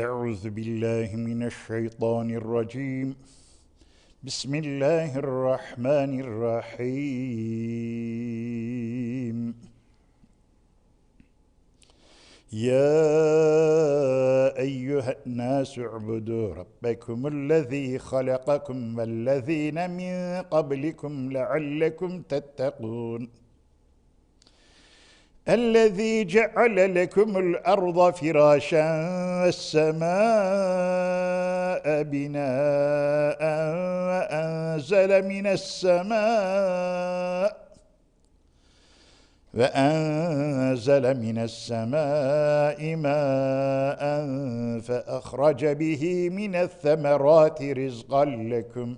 أعوذ بالله من الشيطان الرجيم. بسم الله الرحمن الرحيم. يا أيها الناس اعبدوا ربكم الذي خلقكم والذين من قبلكم لعلكم تتقون. الذي جعل لكم الأرض فراشا والسماء بناء وأنزل من السماء وأنزل من السماء ماء فأخرج به من الثمرات رزقا لكم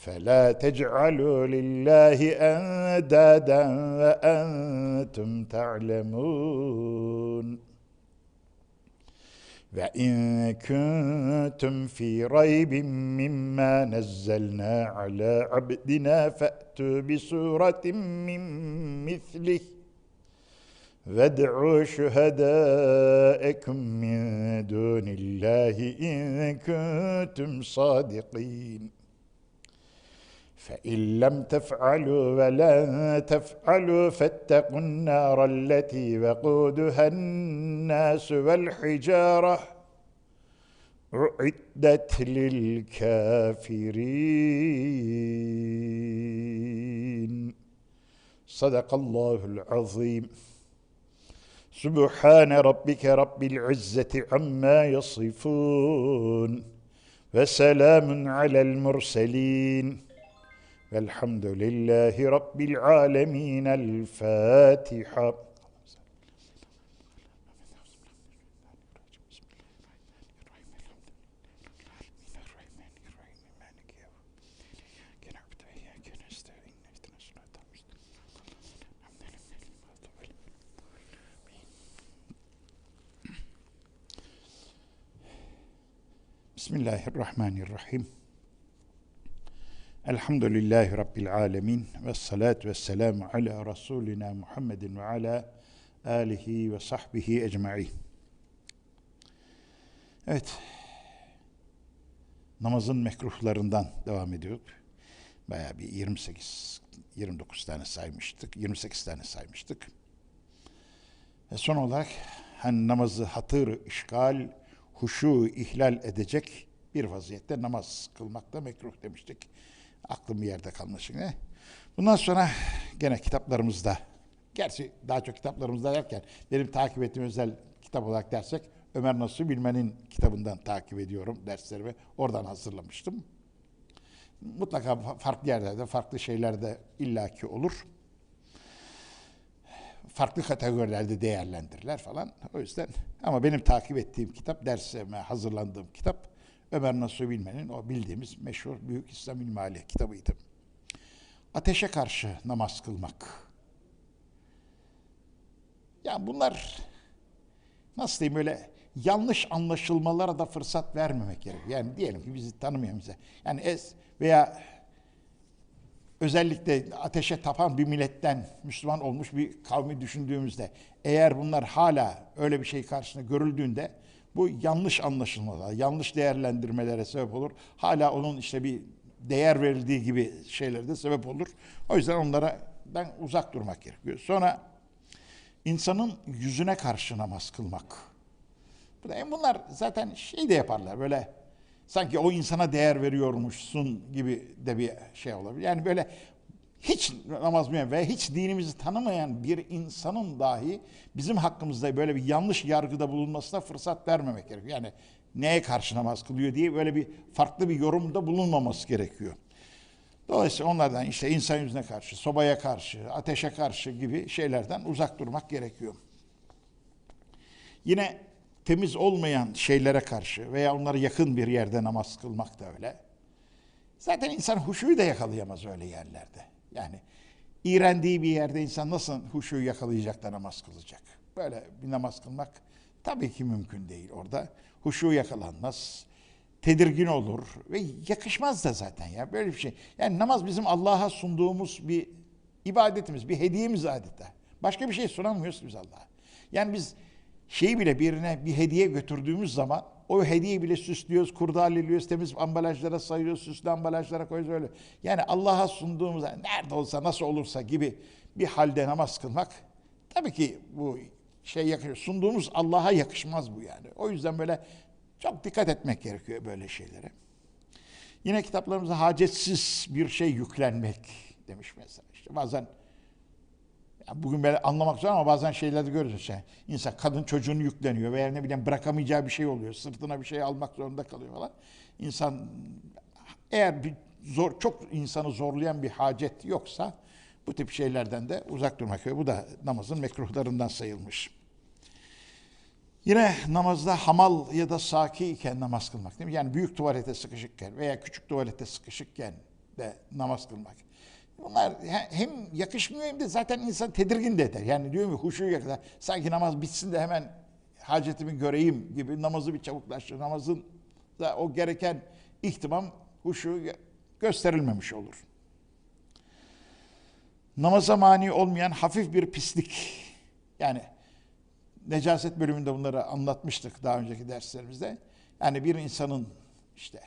فلا تجعلوا لله أندادا وأنتم تعلمون. وإن كنتم في ريب مما نزلنا على عبدنا فأتوا بسورة من مثله. وادعوا شهداءكم من دون الله إن كنتم صادقين. فإن لم تفعلوا ولن تفعلوا فاتقوا النار التي وقودها الناس والحجارة أعدت للكافرين. صدق الله العظيم. سبحان ربك رب العزة عما يصفون وسلام على المرسلين. الحمد لله رب العالمين الفاتحة. بسم الله الرحمن الرحيم. Elhamdülillahi Rabbil alemin. Ve salatu ve selamu ala Resulina Muhammedin ve ala alihi ve sahbihi ecma'i. Evet. Namazın mekruhlarından devam ediyoruz. Bayağı bir 28, 29 tane saymıştık. 28 tane saymıştık. Ve son olarak hani namazı hatır, işgal, huşu ihlal edecek bir vaziyette namaz kılmakta mekruh demiştik. Aklım bir yerde kalmış yine. Bundan sonra gene kitaplarımızda, gerçi daha çok kitaplarımızda derken benim takip ettiğim özel kitap olarak dersek Ömer Nasuh Bilmen'in kitabından takip ediyorum derslerimi. Oradan hazırlamıştım. Mutlaka farklı yerlerde, farklı şeylerde illaki olur. Farklı kategorilerde değerlendirirler falan. O yüzden ama benim takip ettiğim kitap, dersime hazırlandığım kitap Ömer Nasuh Bilmen'in o bildiğimiz meşhur Büyük İslam İlmihali kitabıydı. Ateşe karşı namaz kılmak. Ya bunlar nasıl diyeyim böyle yanlış anlaşılmalara da fırsat vermemek gerekiyor. Yani diyelim ki bizi tanımıyor bize. Yani es veya özellikle ateşe tapan bir milletten Müslüman olmuş bir kavmi düşündüğümüzde eğer bunlar hala öyle bir şey karşısında görüldüğünde bu yanlış anlaşılmalar, yanlış değerlendirmelere sebep olur. Hala onun işte bir değer verildiği gibi şeylerde sebep olur. O yüzden onlara ben uzak durmak gerekiyor. Sonra insanın yüzüne karşı namaz kılmak. Bunlar zaten şey de yaparlar böyle sanki o insana değer veriyormuşsun gibi de bir şey olabilir. Yani böyle hiç namaz bilmeyen ve hiç dinimizi tanımayan bir insanın dahi bizim hakkımızda böyle bir yanlış yargıda bulunmasına fırsat vermemek gerekiyor. Yani neye karşı namaz kılıyor diye böyle bir farklı bir yorumda bulunmaması gerekiyor. Dolayısıyla onlardan işte insan yüzüne karşı, sobaya karşı, ateşe karşı gibi şeylerden uzak durmak gerekiyor. Yine temiz olmayan şeylere karşı veya onlara yakın bir yerde namaz kılmak da öyle. Zaten insan huşuyu da yakalayamaz öyle yerlerde. Yani iğrendiği bir yerde insan nasıl huşuyu yakalayacak da namaz kılacak? Böyle bir namaz kılmak tabii ki mümkün değil orada. Huşu yakalanmaz, tedirgin olur ve yakışmaz da zaten ya böyle bir şey. Yani namaz bizim Allah'a sunduğumuz bir ibadetimiz, bir hediyemiz adeta. Başka bir şey sunamıyoruz biz Allah'a. Yani biz şeyi bile birine bir hediye götürdüğümüz zaman o hediyeyi bile süslüyoruz, kurdaleliyoruz, temiz ambalajlara sayıyoruz, süslü ambalajlara koyuyoruz öyle. Yani Allah'a sunduğumuz nerede olsa nasıl olursa gibi bir halde namaz kılmak tabii ki bu şey yakışıyor. Sunduğumuz Allah'a yakışmaz bu yani. O yüzden böyle çok dikkat etmek gerekiyor böyle şeylere. Yine kitaplarımızda hacetsiz bir şey yüklenmek demiş mesela. İşte bazen bugün böyle anlamak zor ama bazen şeylerde görüyoruz işte. İnsan kadın çocuğunu yükleniyor veya ne bileyim bırakamayacağı bir şey oluyor. Sırtına bir şey almak zorunda kalıyor falan. İnsan eğer bir zor çok insanı zorlayan bir hacet yoksa bu tip şeylerden de uzak durmak gerekiyor. Bu da namazın mekruhlarından sayılmış. Yine namazda hamal ya da saki iken namaz kılmak değil mi? Yani büyük tuvalete sıkışıkken veya küçük tuvalete sıkışıkken de namaz kılmak. Bunlar hem yakışmıyor hem de zaten insan tedirgin de eder. Yani diyor mu huşuya kadar sanki namaz bitsin de hemen hacetimi göreyim gibi namazı bir çabuklaştır. Namazın da o gereken ihtimam huşu gösterilmemiş olur. Namaza mani olmayan hafif bir pislik. Yani necaset bölümünde bunları anlatmıştık daha önceki derslerimizde. Yani bir insanın işte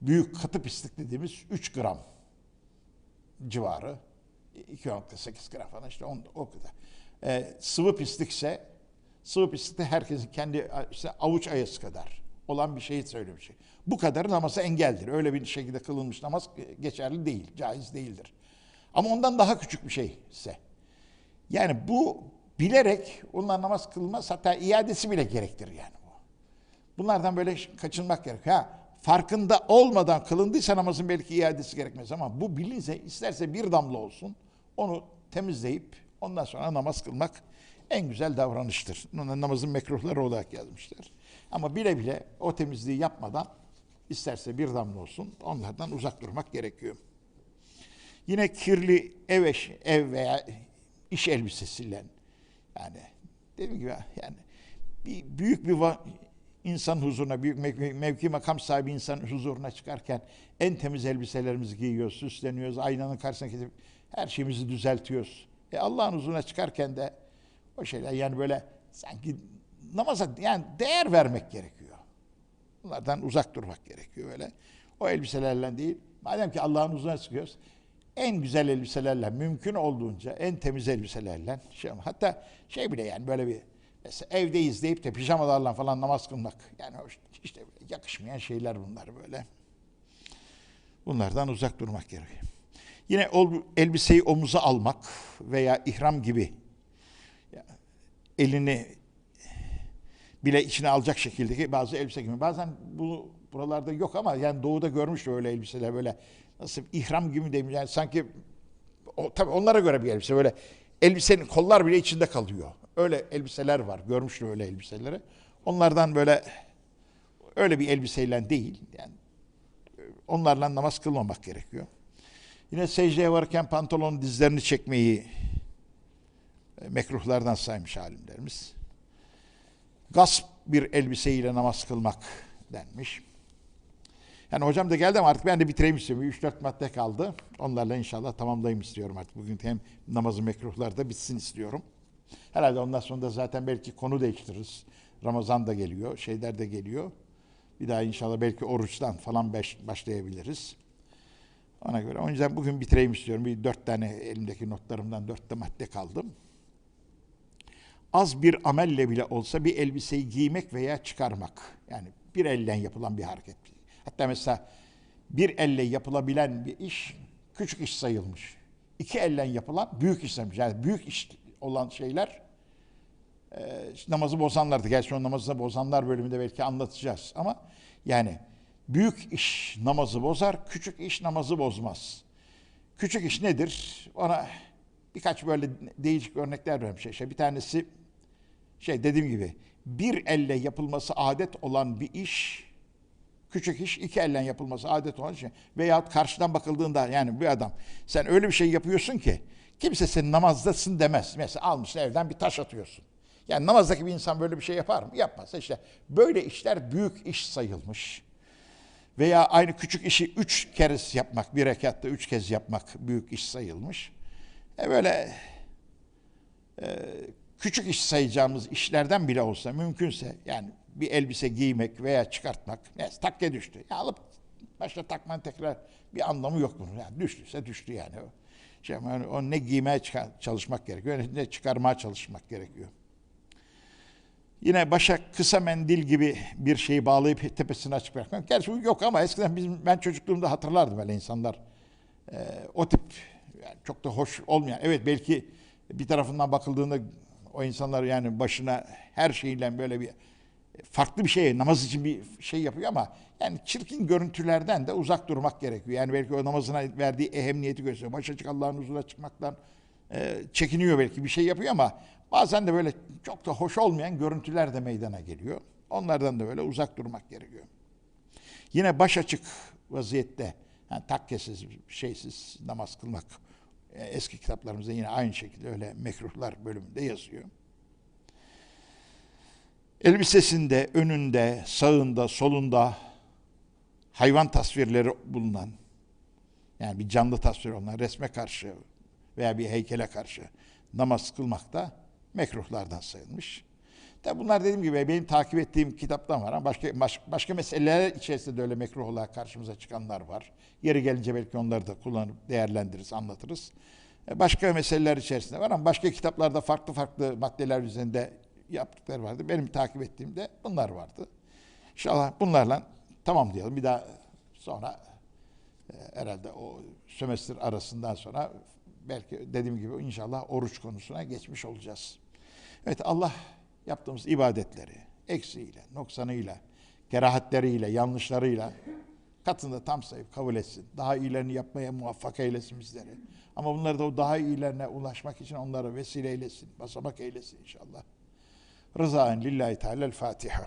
büyük katı pislik dediğimiz 3 gram civarı 2.8 gram falan işte on, o kadar. Ee, sıvı pislikse sıvı pislikte herkesin kendi işte avuç ayası kadar olan bir şeyi söylemiş. Bu kadar namaza engeldir. Öyle bir şekilde kılınmış namaz geçerli değil, caiz değildir. Ama ondan daha küçük bir şey ise. Yani bu bilerek onlar namaz kılmaz hatta iadesi bile gerektirir yani bu. Bunlardan böyle kaçınmak gerekiyor. Ha, farkında olmadan kılındıysa namazın belki iadesi gerekmez ama bu bilinse isterse bir damla olsun onu temizleyip ondan sonra namaz kılmak en güzel davranıştır. Namazın mekruhları olarak yazmışlar. Ama bile bile o temizliği yapmadan isterse bir damla olsun onlardan uzak durmak gerekiyor. Yine kirli ev, eş, ev veya iş elbisesiyle yani dediğim gibi yani bir büyük bir insan huzuruna, büyük mevki makam sahibi insan huzuruna çıkarken en temiz elbiselerimizi giyiyoruz, süsleniyoruz, aynanın karşısına gidip her şeyimizi düzeltiyoruz. E Allah'ın huzuruna çıkarken de o şeyler yani böyle sanki namaza yani değer vermek gerekiyor. Bunlardan uzak durmak gerekiyor öyle. O elbiselerle değil. Madem ki Allah'ın huzuruna çıkıyoruz, en güzel elbiselerle, mümkün olduğunca en temiz elbiselerle, şey, hatta şey bile yani böyle bir Mesela evdeyiz deyip de pijamalarla falan namaz kılmak. Yani işte yakışmayan şeyler bunlar böyle. Bunlardan uzak durmak gerekiyor. Yine elbiseyi omuza almak veya ihram gibi elini bile içine alacak şekildeki bazı elbise gibi. Bazen bu buralarda yok ama yani doğuda görmüş öyle elbiseler böyle nasıl ihram gibi değil yani sanki o, tabii onlara göre bir elbise böyle elbisenin kollar bile içinde kalıyor. Öyle elbiseler var. Görmüştüm öyle elbiseleri. Onlardan böyle öyle bir elbiseyle değil. Yani onlarla namaz kılmamak gerekiyor. Yine secdeye varırken pantolonun dizlerini çekmeyi e, mekruhlardan saymış alimlerimiz. Gasp bir elbiseyle namaz kılmak denmiş. Yani hocam da geldi ama artık ben de bitireyim istiyorum. 3-4 madde kaldı. Onlarla inşallah tamamlayayım istiyorum artık. Bugün hem namazı mekruhlar da bitsin istiyorum. Herhalde ondan sonra da zaten belki konu değiştiririz. Ramazan da geliyor, şeyler de geliyor. Bir daha inşallah belki oruçtan falan başlayabiliriz. Ona göre. O yüzden bugün bitireyim istiyorum. Bir dört tane elimdeki notlarımdan dört de madde kaldım. Az bir amelle bile olsa bir elbiseyi giymek veya çıkarmak. Yani bir elden yapılan bir hareket. Hatta mesela bir elle yapılabilen bir iş küçük iş sayılmış. İki elden yapılan büyük iş sayılmış. Yani büyük iş olan şeyler e, namazı bozanlardı. Gerçi o namazı bozanlar bölümünde belki anlatacağız. Ama yani büyük iş namazı bozar, küçük iş namazı bozmaz. Küçük iş nedir? Ona birkaç böyle değişik örnekler vermiş. İşte bir tanesi şey dediğim gibi bir elle yapılması adet olan bir iş küçük iş iki elle yapılması adet olan şey. Veyahut karşıdan bakıldığında yani bir adam sen öyle bir şey yapıyorsun ki kimse senin namazdasın demez. Mesela almışsın evden bir taş atıyorsun. Yani namazdaki bir insan böyle bir şey yapar mı? Yapmaz. İşte böyle işler büyük iş sayılmış. Veya aynı küçük işi üç kez yapmak, bir rekatta üç kez yapmak büyük iş sayılmış. E böyle e, küçük iş sayacağımız işlerden bile olsa mümkünse yani bir elbise giymek veya çıkartmak neyse takke düştü. Ya alıp başta takmanın tekrar bir anlamı yok bunun. Yani düştüyse düştü yani. Şey, yani o ne giymeye çalışmak gerekiyor ne çıkarmaya çalışmak gerekiyor. Yine başa kısa mendil gibi bir şeyi bağlayıp tepesine açık bırakmak. Gerçi yok ama eskiden bizim, ben çocukluğumda hatırlardım öyle insanlar. Ee, o tip yani çok da hoş olmayan. Evet belki bir tarafından bakıldığında o insanlar yani başına her şeyle böyle bir farklı bir şey namaz için bir şey yapıyor ama yani çirkin görüntülerden de uzak durmak gerekiyor. Yani belki o namazına verdiği ehemmiyeti gösteriyor. Başa açık Allah'ın huzuruna çıkmaktan e, çekiniyor belki bir şey yapıyor ama bazen de böyle çok da hoş olmayan görüntüler de meydana geliyor. Onlardan da böyle uzak durmak gerekiyor. Yine baş açık vaziyette yani takkesiz, şeysiz namaz kılmak e, eski kitaplarımızda yine aynı şekilde öyle mekruhlar bölümünde yazıyor. Elbisesinde, önünde, sağında, solunda hayvan tasvirleri bulunan yani bir canlı tasvir olan resme karşı veya bir heykele karşı namaz kılmak da mekruhlardan sayılmış. Tabi bunlar dediğim gibi benim takip ettiğim kitaptan var ama başka, baş, başka meseleler içerisinde de öyle mekruh olarak karşımıza çıkanlar var. Yeri gelince belki onları da kullanıp değerlendiririz, anlatırız. E, Başka meseleler içerisinde var ama başka kitaplarda farklı farklı maddeler üzerinde yaptıkları vardı. Benim takip ettiğimde bunlar vardı. İnşallah bunlarla tamamlayalım. Bir daha sonra e, herhalde o sömestr arasından sonra belki dediğim gibi inşallah oruç konusuna geçmiş olacağız. Evet Allah yaptığımız ibadetleri eksiğiyle, noksanıyla, kerahatleriyle, yanlışlarıyla katında tam sayıp kabul etsin. Daha iyilerini yapmaya muvaffak eylesin bizleri. Ama bunları da o daha iyilerine ulaşmak için onları vesile eylesin, basamak eylesin inşallah. رضاء لله تعالى الفاتحة.